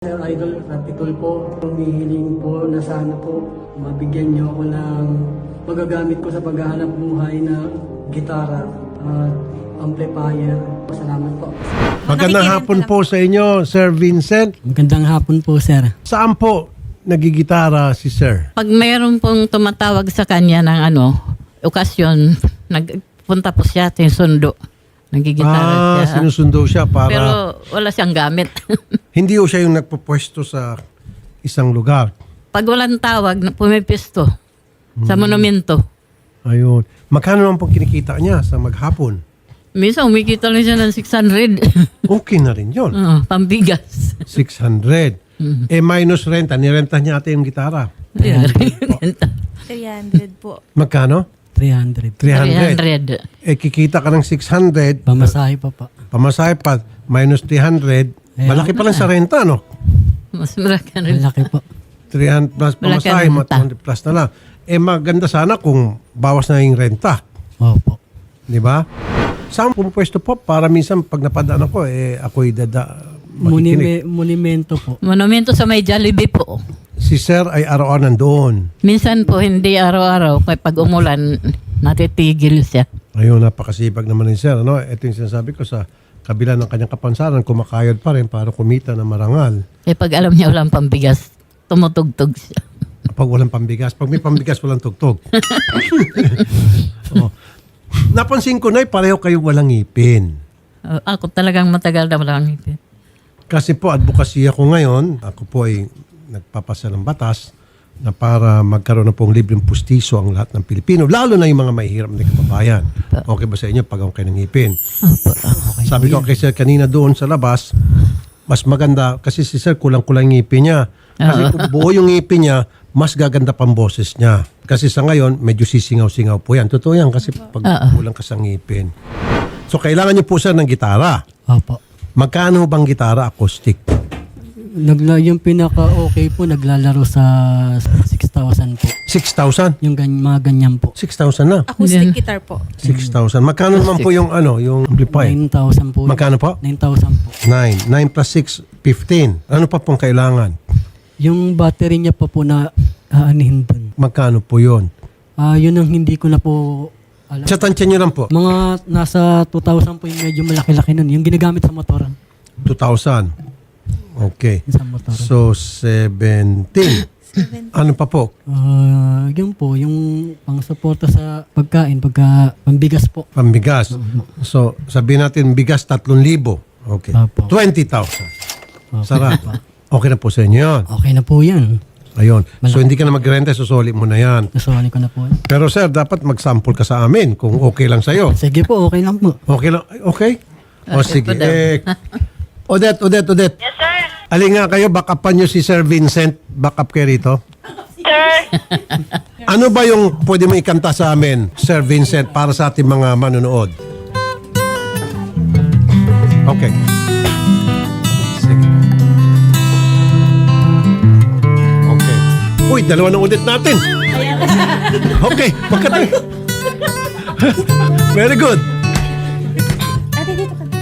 Sir Idol Rapitul po, humihiling po na sana po mabigyan niyo ako ng magagamit ko sa paghahanap buhay na gitara at amplifier. Salamat po. Magandang hapon po sa inyo, Sir Vincent. Magandang hapon po, sir. Saan po nagigitara si Sir? Pag mayroon pong tumatawag sa kanya ng ano, okasyon, nagpunta po siya sa sundo. Nagigitara ah, siya. sinusundo siya para Pero wala siyang gamit. hindi ho siya yung nagpupwesto sa isang lugar. Pag walang tawag, pumipisto sa Hmm. monumento. Ayun. Magkano naman po kinikita niya sa maghapon? Minsan umikita lang siya ng 600. Okay na rin yun. Oo, pambigas. 600. Eh minus renta, nirenta niya ate yung gitara. Yeah. 300 po. Magkano? 300. 300. 300. Eh kikita ka ng 600, Pamasahe pa pa. pamasahe pa, minus 300, malaki pa lang sa renta, no? Mas marami rin. Malaki po. 300 plus Wala ka pamasahe, renta. mga 200 plus na lang. Eh maganda sana kung bawas na yung renta. Opo. Di ba? Saan pumupwesto po para minsan pag napadaan ako, eh ako'y dada makikinig. Monime, monumento po. Monumento sa may Jollibee po. Si Sir ay araw-araw nandoon. Minsan po hindi araw-araw. Kaya pag umulan, natitigil siya. Ayun, napakasipag naman ni Sir. Ano? Ito yung sinasabi ko sa kabila ng kanyang kapansanan, kumakayod pa rin para kumita ng marangal. Eh pag alam niya walang pambigas, tumutugtog siya. Pag walang pambigas. Pag may pambigas, walang tugtog. oh. Napansin ko na pareho kayo walang ngipin. Uh, ako talagang matagal na walang ngipin. Kasi po, advocacy ako ngayon. Ako po ay nagpapasa ng batas na para magkaroon na pong libreng pustiso ang lahat ng Pilipino, lalo na yung mga mahihirap na kababayan. Okay ba sa inyo pag kayo ng ngipin? Sabi ko kay Sir kanina doon sa labas, mas maganda kasi si Sir kulang-kulang ngipin niya. Kasi kung buo yung ngipin niya, mas gaganda pang boses niya. Kasi sa ngayon, medyo sisingaw-singaw po yan. Totoo yan kasi pag kulang ka sa ngipin. So kailangan niyo po Sir ng gitara. Opo. Magkano bang gitara acoustic? Nagla, yung pinaka-okay po, naglalaro sa 6,000 po. 6,000? Yung gan, mga ganyan po. 6,000 na. Acoustic guitar po. 6,000. Magkano naman po yung ano, yung amplifier? 9,000 po. Magkano po? 9,000 po. 9. 9 plus 6, 15. Ano pa pong kailangan? Yung battery niya pa po na aanihin dun. Magkano po yun? Ah, yun ang hindi ko na po alam. Sa tansya nyo lang po. Mga nasa 2,000 po yung medyo malaki-laki nun. Yung ginagamit sa motor. 2,000. Okay. Sa motor. So, 17. Ano pa po? Ah, yun po, yung pang-suporta sa pagkain, pagka pambigas po. Pambigas. So, sabihin natin, bigas 3,000. Okay. Apo. 20,000. Sarap. Okay na po sa inyo yun. Okay na po yan. Ayun. So, hindi ka na magrenta, susuli mo na yan. Nasuhan ko na po. Pero sir, dapat mag-sample ka sa amin kung okay lang sa'yo. Sige po, okay lang po. Okay lang? Ay, Okay? O sige. Eh, Odette, Odette, Odette. Yes, sir. Alin nga kayo, backupan nyo si Sir Vincent. Backup kayo rito. Sir. ano ba yung pwede mo ikanta sa amin, Sir Vincent, para sa ating mga manonood? Okay. Sige. Okay. Uy, dalawa ng Odette natin. Okay, magkatabi. Very good.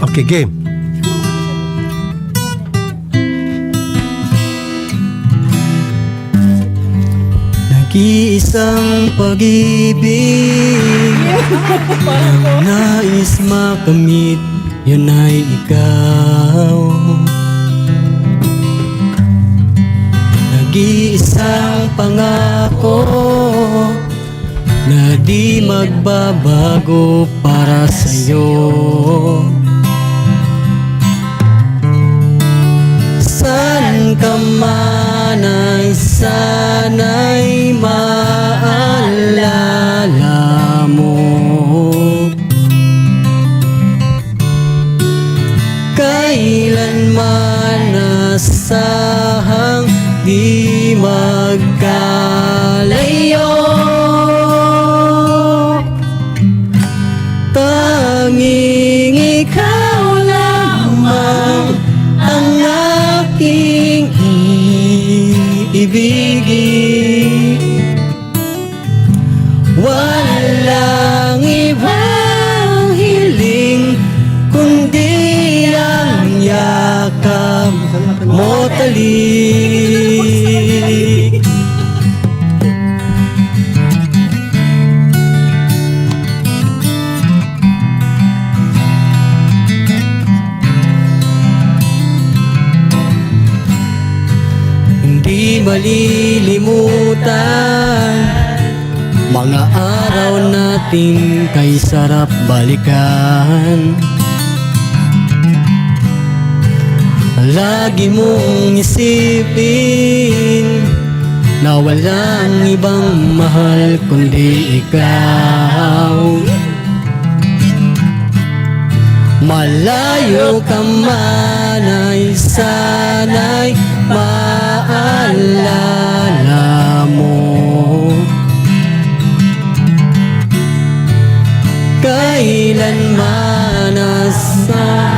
Okay, game. Nag-iisang pag-ibig. Ang nais makamit Yun ay ikaw. Nag-iisang pangako Na di magbabago para sa'yo. Saan ka man ay sana'y maalala mo. Kailanman nasahang di magkalayo Hindi malilimutan Mga araw natin kay sarap balikan Lagi mong isipin Na walang ibang mahal kundi ikaw. Malayo ka man ay sana'y maalala mo. Kailanman asa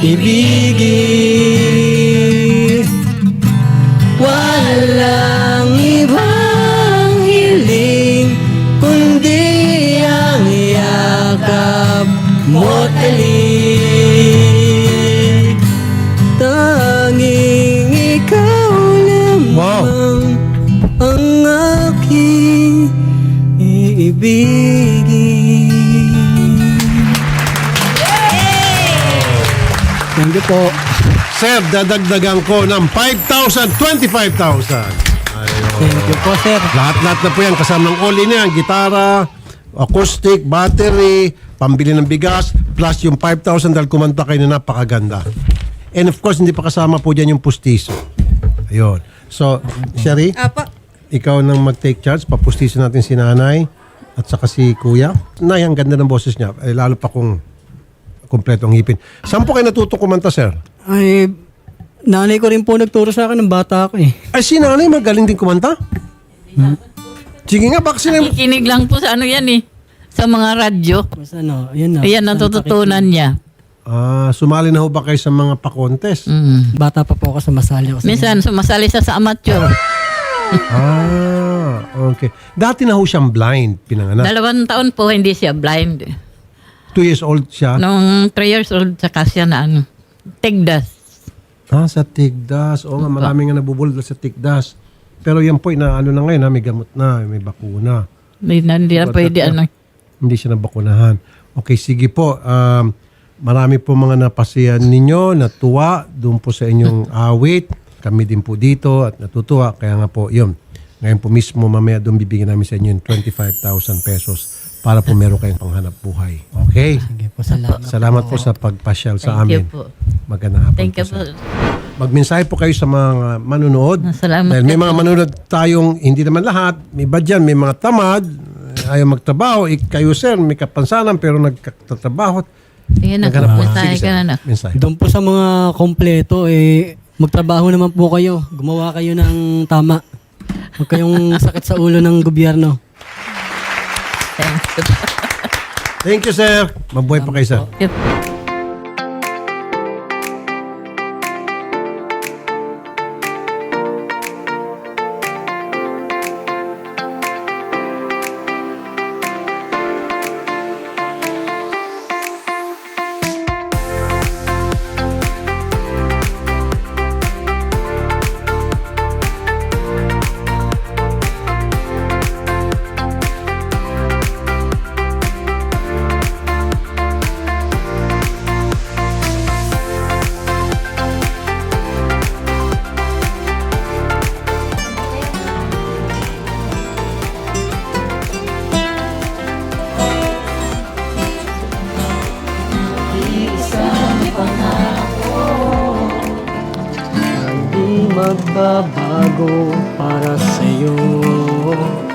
Baby. You po. Sir, dadagdagan ko ng 5,000, 25,000. Thank you po, sir. Lahat-lahat na po yan. Kasama ng all-in yan. Gitara, acoustic, battery, pambili ng bigas, plus yung 5,000 dahil kumanta kayo na napakaganda. And of course, hindi pa kasama po dyan yung pustiso. Ayun. So, Sherry, Apa. ikaw nang mag-take charge. Papustiso natin si nanay at saka si kuya. Nay, ang ganda ng boses niya. Eh, lalo pa kung kumpleto ang ngipin. Saan po kayo natutong kumanta, sir? Ay, nanay ko rin po nagturo sa akin ng bata ako eh. Ay, si nanay magaling din kumanta? Sige nga, baka sila... Nakikinig lang po sa ano yan eh. Sa mga radyo. Mas ano, yun na. Ayan ang tututunan niya. Ah, sumali na ho ba kayo sa mga pa-contest? Mm. Bata pa po ako sa masali ako sa Minsan sumasali siya sa amateur. Ah, okay. Dati na ho siyang blind, pinanganak. Dalawang taon po hindi siya blind. Two years old siya. Nung 3 years old saka siya na ano, tigdas. Ah, sa Tigdas. Oo nga, marami nga nabubulol sa Tigdas. Pero yan po, na ano na ngayon, ha, may gamot na, may bakuna. Hindi na, hindi na But pwede ano. Hindi siya nabakunahan. Okay, sige po. Um, marami po mga napasiyan ninyo, natuwa doon po sa inyong awit. Kami din po dito at natutuwa. Kaya nga po, yun. Ngayon po mismo, mamaya doon bibigyan namin sa inyo yung 25,000 pesos para po meron kayong panghanap buhay. Okay? Sige po, salamat. Salamat po sa pagpasyal sa Thank you amin. po. Magandang hapon Thank po, you po. Magmensahe po kayo sa mga manunood. Salamat Dahil may po. mga manunood tayong, hindi naman lahat, may iba dyan, may mga tamad, ayaw magtrabaho. Ik, kayo sir, may kapansanan pero nagtatrabaho. Sige na, Naghanap po. mensahe Sige, ka sir. na. Mensahe. Doon po sa mga kompleto, eh, magtrabaho naman po kayo. Gumawa kayo ng tama. Huwag kayong sakit sa ulo ng gobyerno. Thank you. Sir. Mabuhay pa kayo, sir. Yep. Hindi magbabago para sa'yo